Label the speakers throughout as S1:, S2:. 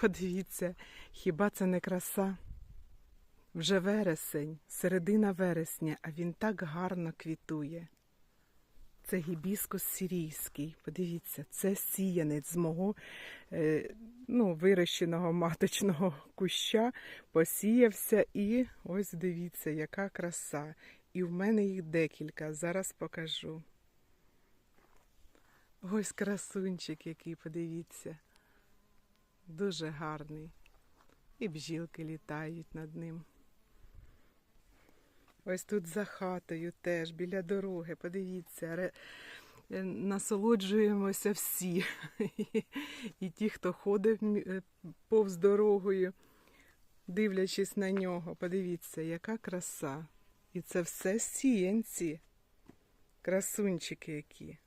S1: Подивіться, хіба це не краса? Вже вересень, середина вересня, а він так гарно квітує. Це гібіскус сирійський. Подивіться, це сіянець з мого е, ну, вирощеного маточного куща посіявся і ось дивіться, яка краса. І в мене їх декілька. Зараз покажу. Ось красунчик який, подивіться. Дуже гарний. І бжілки літають над ним. Ось тут за хатою теж, біля дороги, подивіться, е, насолоджуємося всі. І ті, хто ходить мі- е, повз дорогою, дивлячись на нього, подивіться, яка краса. І це все сіянці. Красунчики які.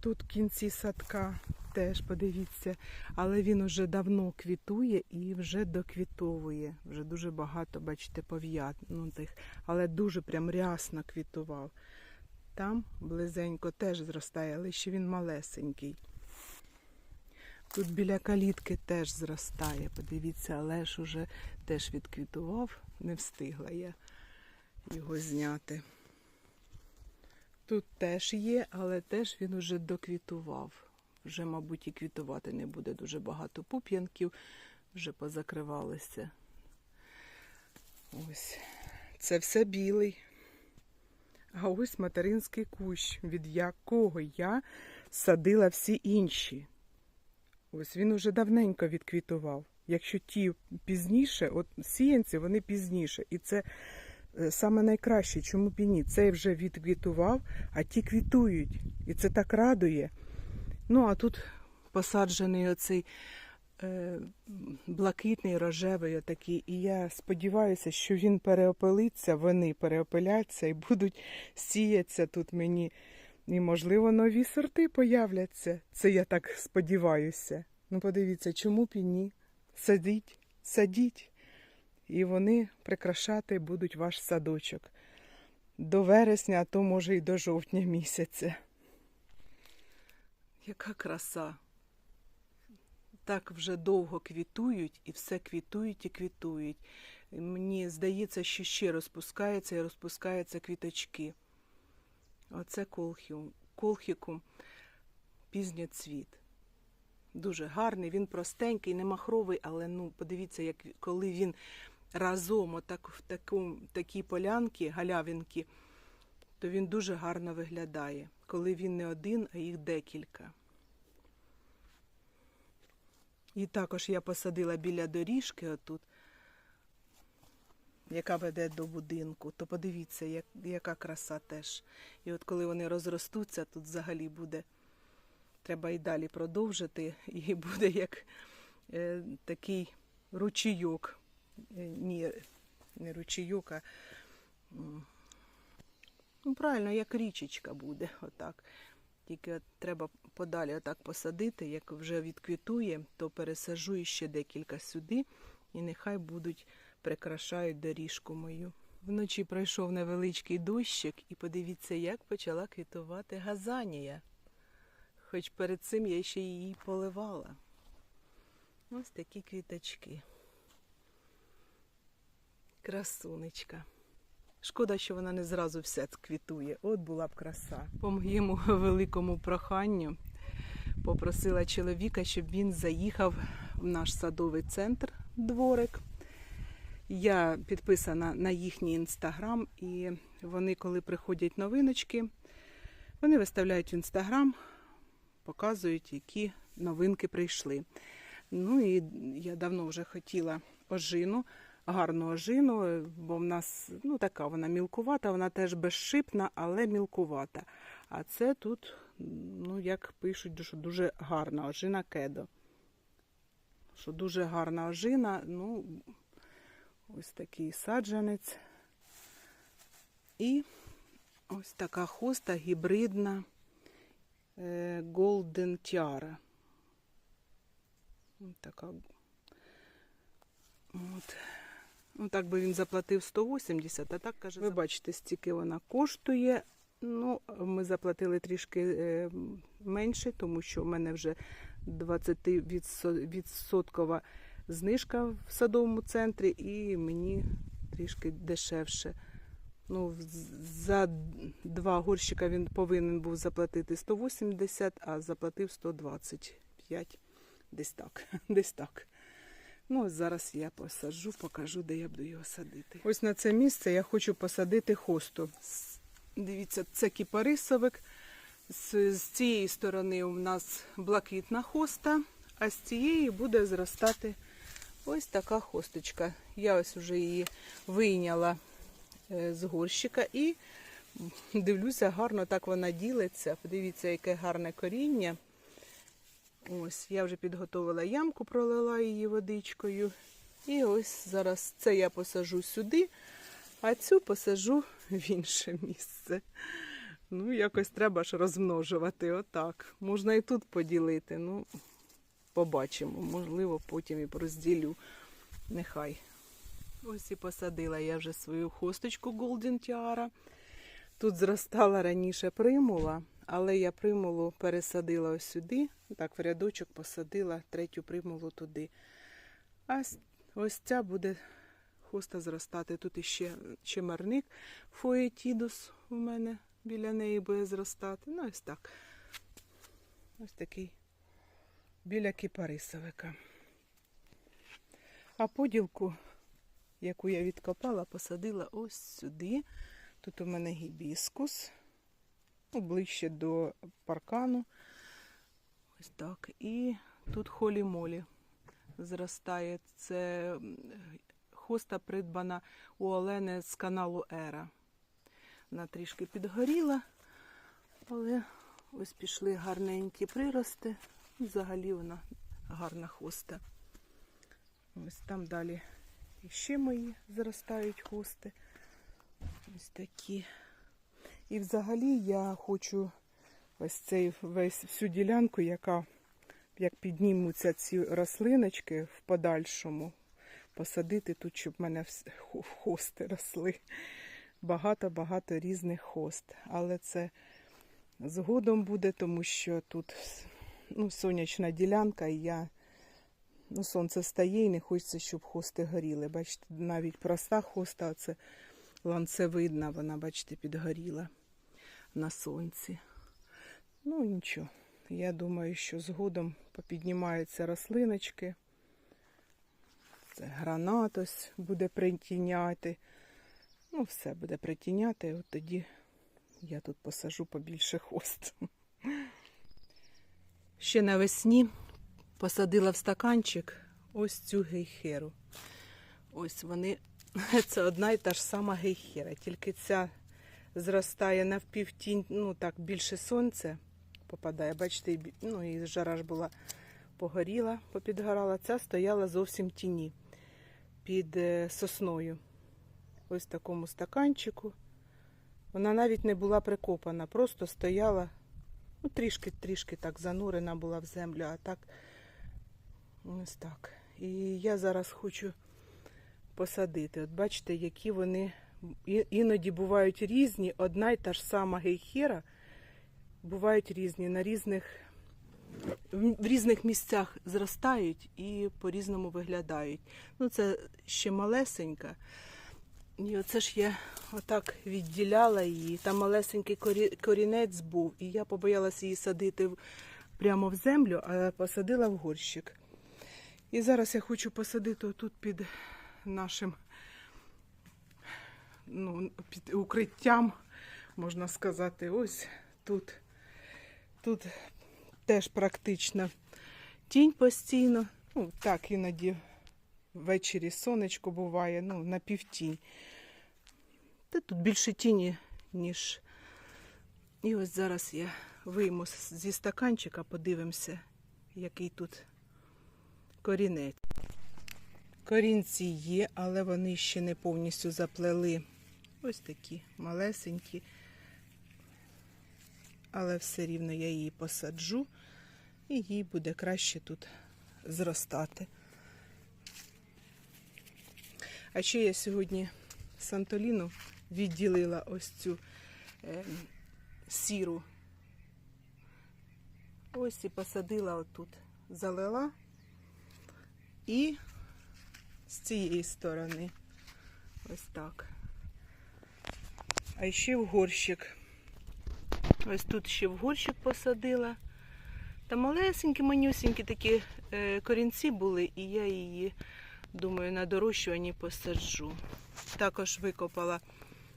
S1: Тут кінці садка теж подивіться, але він уже давно квітує і вже доквітовує. Вже дуже багато, бачите, пов'ятнутих, але дуже прям рясно квітував. Там близенько теж зростає, але ще він малесенький. Тут біля калітки теж зростає. Подивіться, але ж уже теж відквітував, не встигла я його зняти. Тут теж є, але теж він уже доквітував. Вже, мабуть, і квітувати не буде дуже багато пуп'янків, вже позакривалися. Ось. Це все білий. А ось материнський кущ, від якого я садила всі інші. Ось він уже давненько відквітував. Якщо ті пізніше, от сіянці, вони пізніше. І це е, саме найкраще, чому б і ні. Цей вже відквітував, а ті квітують. І це так радує. Ну, а тут посаджений оцей е, блакитний, рожевий отакий. І я сподіваюся, що він переопилиться, вони переопиляться і будуть сіятися тут мені. І, можливо, нові сорти появляться. Це я так сподіваюся. Ну, подивіться, чому б і ні? Садіть, садіть. І вони прикрашати будуть ваш садочок. До вересня, а то може і до жовтня місяця. Яка краса. Так вже довго квітують і все квітують і квітують. Мені здається, що ще розпускаються і розпускаються квіточки. Оце колхіум, колхікум пізньоцвіт. Дуже гарний, він простенький, не махровий, але ну, подивіться, як коли він разом отак в таку, такій полянці, галявинки, то він дуже гарно виглядає, коли він не один, а їх декілька. І також я посадила біля доріжки отут, яка веде до будинку, то подивіться, як, яка краса теж. І от коли вони розростуться, тут взагалі буде. Треба і далі продовжити, і буде як е, такий ручійок. Е, ні, не ручійок, а ну, правильно, як річечка буде. Отак. Тільки треба подалі отак посадити, як вже відквітує, то пересажу ще декілька сюди, і нехай будуть прикрашають доріжку мою. Вночі пройшов невеличкий дощик, і подивіться, як почала квітувати газанія. Хоч перед цим я ще її поливала. Ось такі квіточки. Красунечка. Шкода, що вона не зразу вся квітує. От була б краса. По моєму великому проханню попросила чоловіка, щоб він заїхав в наш садовий центр дворик. Я підписана на їхній інстаграм, і вони, коли приходять новиночки, вони виставляють в інстаграм, показують, які новинки прийшли. Ну і я давно вже хотіла ожину, гарну ожину, бо в нас ну, така вона мілкувата, вона теж безшипна, але мілкувата. А це тут, ну, як пишуть, що дуже гарна ожина кедо. Що дуже гарна ожина, ну, ось такий саджанець. І ось така хоста гібридна е, Golden Tiara. Ось така. От. Ну, так би він заплатив 180, а так каже. Ви бачите, стільки вона коштує. Ну, ми заплатили трішки е, менше, тому що в мене вже 20% знижка в садовому центрі, і мені трішки дешевше. Ну, за два горщика він повинен був заплатити 180, а заплатив 125. Десь так. Десь так. Ну, ось зараз я посаджу, покажу, де я буду його садити. Ось на це місце я хочу посадити хосту. Дивіться, це кіпарисовик. З, з цієї сторони у нас блакитна хоста, а з цієї буде зростати ось така хосточка. Я ось вже її вийняла е, з горщика і дивлюся, гарно так вона ділиться. Подивіться, яке гарне коріння. Ось, я вже підготовила ямку, пролила її водичкою. І ось зараз це я посажу сюди, а цю посажу в інше місце. Ну, якось треба ж розмножувати отак. Можна і тут поділити. Ну, побачимо. Можливо, потім і розділю. Нехай. Ось і посадила я вже свою хосточку Golden Tiara. Тут зростала раніше примула, але я примулу пересадила ось сюди. Так, в рядочок посадила третю примулу туди. А ось ця буде хоста зростати. Тут іще чимарник фоетідус у мене біля неї буде зростати. Ну, ось так. Ось такий біля кипарисовика. А поділку, яку я відкопала, посадила ось сюди. Тут у мене гібіскус, ближче до паркану. Ось так. І тут холі-молі зростає. Це хоста придбана у Олени з каналу Ера. Вона трішки підгоріла, але ось пішли гарненькі прирости. Взагалі вона гарна хоста. Ось там далі ще мої зростають хости. Ось такі. І взагалі я хочу ось цей весь всю ділянку, яка як піднімуться ці рослиночки в подальшому, посадити тут, щоб в мене хости росли. Багато-багато різних хост. Але це згодом буде, тому що тут ну, сонячна ділянка, і я ну, сонце стає і не хочеться, щоб хости горіли. Бачите, навіть проста хоста, це ланцевидна, вона, бачите, підгоріла на сонці. Ну, нічого. Я думаю, що згодом попіднімаються рослиночки. Це гранат ось буде притіняти. Ну, все буде притіняти, от тоді я тут посажу побільше хост. Ще навесні посадила в стаканчик ось цю гейхеру. Ось вони, це одна і та ж сама гейхера, тільки ця зростає навпівтінь, ну так, більше сонця попадає. Бачите, ну і жара ж була погоріла, попідгорала. Ця стояла зовсім тіні під е, сосною. Ось в такому стаканчику. Вона навіть не була прикопана, просто стояла, ну, трішки-трішки так занурена була в землю, а так ось так. І я зараз хочу посадити. От бачите, які вони іноді бувають різні. Одна й та ж сама гейхера бувають різні на різних в різних місцях зростають і по-різному виглядають. Ну, це ще малесенька. І оце ж я отак відділяла її. Там малесенький корі- корінець був, і я побоялася її садити прямо в землю, а посадила в горщик. І зараз я хочу посадити отут під нашим ну, під укриттям, можна сказати, ось тут. Тут теж практично тінь постійно. Ну, так, іноді ввечері сонечко буває, ну, на півтінь. Та тут більше тіні, ніж. І ось зараз я вийму зі стаканчика, подивимося, який тут корінець. Корінці є, але вони ще не повністю заплели. Ось такі малесенькі. Але все рівно я її посаджу, і їй буде краще тут зростати. А ще я сьогодні Сантоліну відділила ось цю е, сіру. Ось і посадила отут залила. І з цієї сторони. Ось так. А ще в горщик. Ось тут ще в горщик посадила. Та малесенькі, манюсенькі такі е, корінці були, і я її, думаю, на дорощуванні посаджу. Також викопала,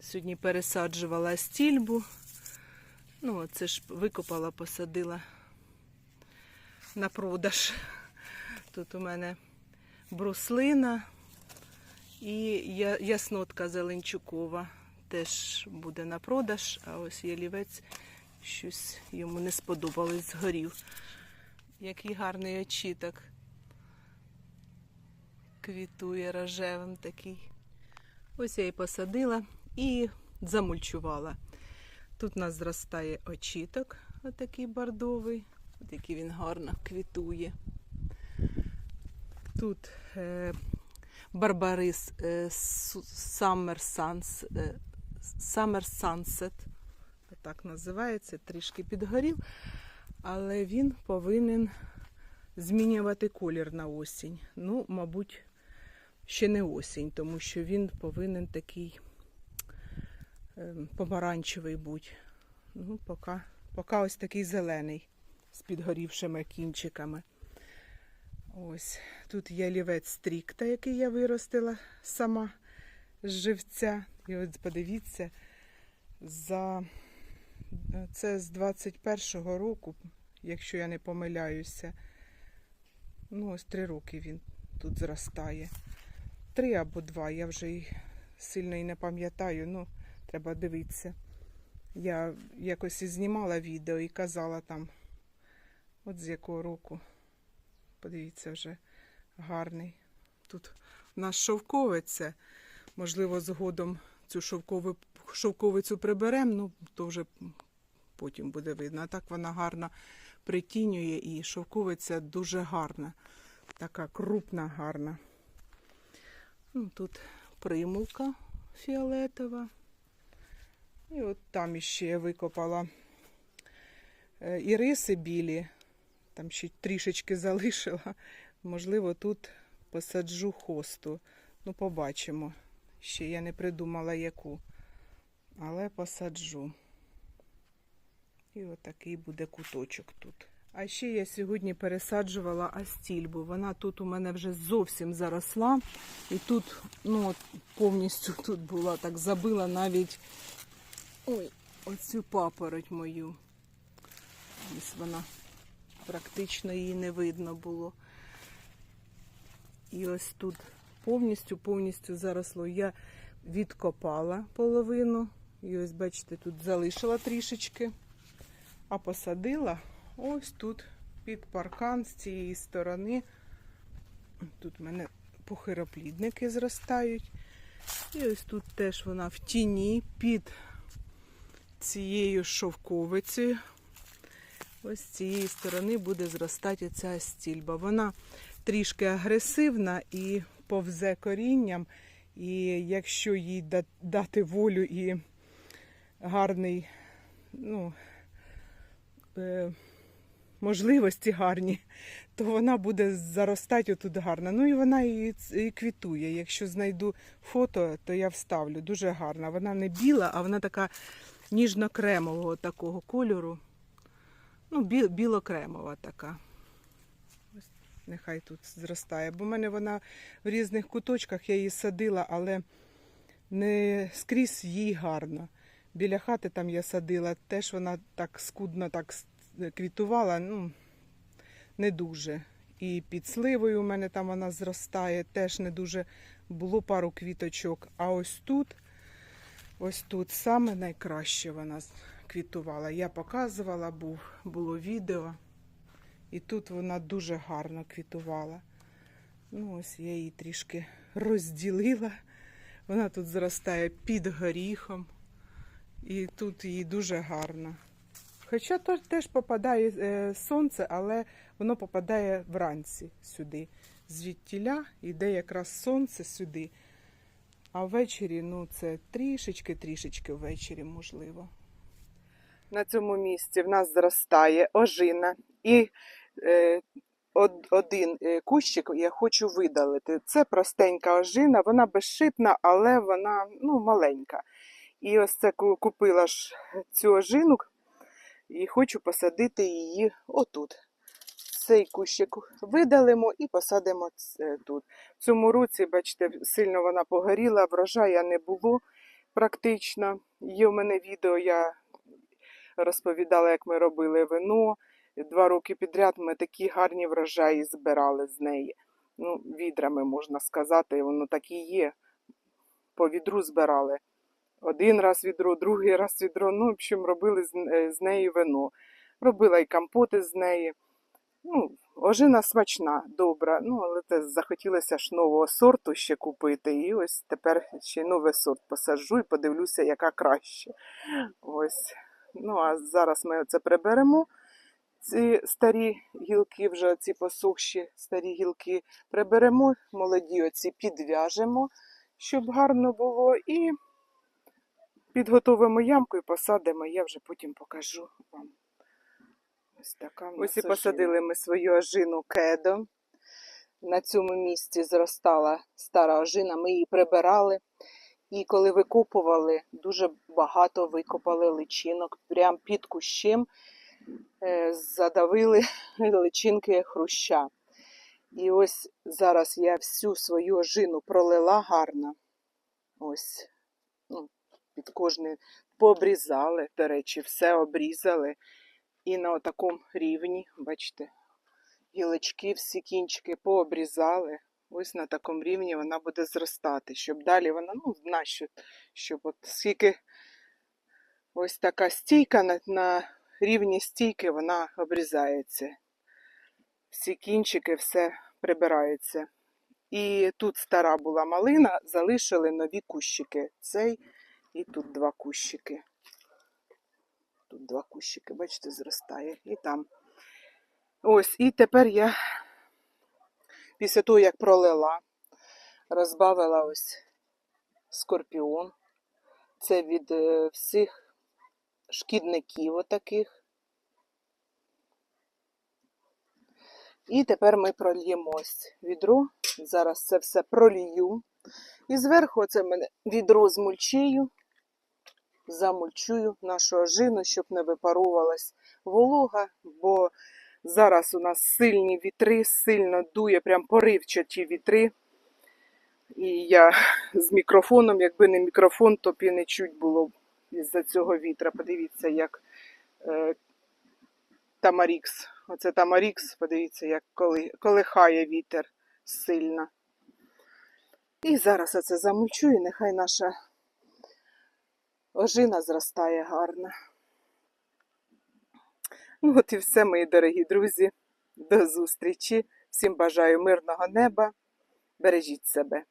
S1: сьогодні пересаджувала стільбу. Ну, це ж викопала, посадила на продаж. Тут у мене бруслина і яснотка зеленчукова теж буде на продаж, а ось ялівець щось йому не сподобалось, згорів. Який гарний очіток. Квітує рожевим такий. Ось я і посадила і замульчувала. Тут у нас зростає очіток, отакий бордовий, от який він гарно квітує. Тут е, барбарис е, Summer, Suns, е, Summer Sunset, так називається, трішки підгорів, але він повинен змінювати колір на осінь. Ну, мабуть, ще не осінь, тому що він повинен такий е, помаранчевий бути. Ну, поки, поки ось такий зелений з підгорівшими кінчиками. Ось тут є лівець стрікта, який я виростила сама з живця. І от подивіться, за це з 21-го року, якщо я не помиляюся. Ну, ось три роки він тут зростає. Три або два, я вже й сильно і не пам'ятаю, ну, треба дивитися. Я якось і знімала відео і казала там, от з якого року. Подивіться, вже гарний. Тут у нас шовковиця. Можливо, згодом цю шовкову, шовковицю приберемо, ну то вже потім буде видно. А так вона гарно притінює і шовковиця дуже гарна. Така крупна, гарна. Ну, тут примулка фіолетова. І от там іще я викопала е, іриси білі. Там ще трішечки залишила. Можливо, тут посаджу хосту. Ну, побачимо. Ще я не придумала яку. Але посаджу. І отакий буде куточок тут. А ще я сьогодні пересаджувала астільбу. Вона тут у мене вже зовсім заросла. І тут, ну, от повністю тут була так забила навіть ой, оцю папороть мою. Ось вона практично її не видно було. І ось тут повністю, повністю заросло. Я відкопала половину. І ось, бачите, тут залишила трішечки, а посадила ось тут під паркан з цієї сторони. Тут в мене похироплідники зростають. І ось тут теж вона в тіні під цією шовковицею. Ось з цієї сторони буде зростати ця стільба. Вона трішки агресивна і повзе корінням. І якщо їй дати волю і гарний, ну, е, можливості гарні, то вона буде заростати отут гарно. Ну і вона і, квітує. Якщо знайду фото, то я вставлю. Дуже гарна. Вона не біла, а вона така ніжно-кремового такого кольору. Ну, бі- біло-кремова така. Ось нехай тут зростає. Бо в мене вона в різних куточках я її садила, але не скрізь їй гарно. Біля хати там я садила, теж вона так скудно так квітувала, ну, не дуже. І під сливою у мене там вона зростає, теж не дуже було пару квіточок. А ось тут, ось тут саме найкраще вона квітувала. Я показувала, був, було відео. І тут вона дуже гарно квітувала. Ну, ось я її трішки розділила. Вона тут зростає під горіхом. І тут їй дуже гарно. Хоча то теж попадає е, сонце, але воно попадає вранці сюди. Звідтіля йде якраз сонце сюди. А ввечері, ну, це трішечки-трішечки ввечері, можливо. На цьому місці в нас зростає ожина і е, од- один е, кущик я хочу видалити. Це простенька ожина, вона безшипна, але вона ну, маленька. І ось це купила ж цю ожину і хочу посадити її отут. Цей кущик видалимо і посадимо тут. В цьому році, бачите, сильно вона погоріла, врожая не було практично. Є в мене відео, я розповідала, як ми робили вино. Два роки підряд ми такі гарні врожаї збирали з неї. Ну, відрами можна сказати, воно так і є. По відру збирали. Один раз відро, другий раз відро. Ну, в общем, робили з, е, неї вино. Робила і компоти з неї. Ну, ожина смачна, добра. Ну, але те захотілося ж нового сорту ще купити. І ось тепер ще новий сорт посаджу і подивлюся, яка краще. Ось. Ну, а зараз ми це приберемо. Ці старі гілки, вже ці посохші старі гілки приберемо, молоді оці підв'яжемо, щоб гарно було, і підготовимо ямку і посадимо. Я вже потім покажу вам. Ось така
S2: Ось і посадили
S1: ми свою ожину кедо. На цьому місці зростала стара ожина, ми її прибирали. І коли викопували, дуже багато викопали личинок прямо під кущем е, задавили личинки хруща. І ось зараз я всю свою ожину пролила гарно. Ось, ну, під кожний пообрізали, до речі, все обрізали. І на такому рівні, бачите, гілочки, всі кінчики пообрізали. Ось на такому рівні вона буде зростати, щоб далі вона, ну, нащо, щоб от скільки ось така стійка на, на рівні стійки вона обрізається. Всі кінчики, все прибирається. І тут стара була малина, залишили нові кущики. Цей і тут два кущики. Тут два кущики, бачите, зростає. І там. Ось, і тепер я, після того, як пролила, розбавила ось скорпіон. Це від е, всіх шкідників отаких. І тепер ми прольємо ось відро. Зараз це все пролію. І зверху це мене відро з мульчею. Замульчую нашу ожину, щоб не випарувалась волога, бо зараз у нас сильні вітри, сильно дує, прям поривчаті вітри. І я з мікрофоном, якби не мікрофон, то б і не чуть було із-за цього вітра. Подивіться, як е, Тамарікс. Оце Тамарікс, подивіться, як коли, колихає вітер сильно. І зараз оце замульчу, і нехай наша ожина зростає гарно. Ну, от і все, мої дорогі друзі. До зустрічі. Всім бажаю мирного неба. Бережіть себе.